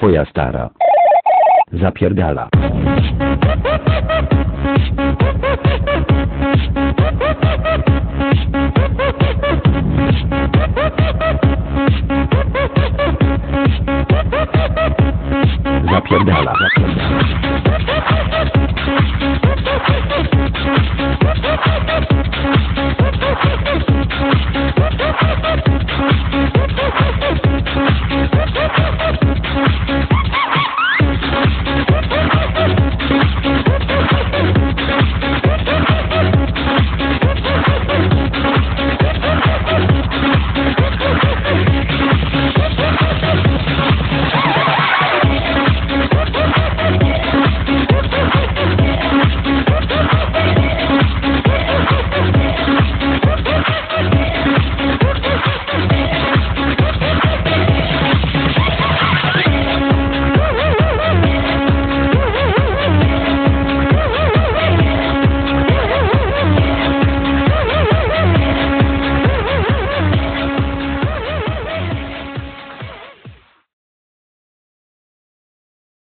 twoja stara. Zapierdala. Zapierdala. Zapierdala.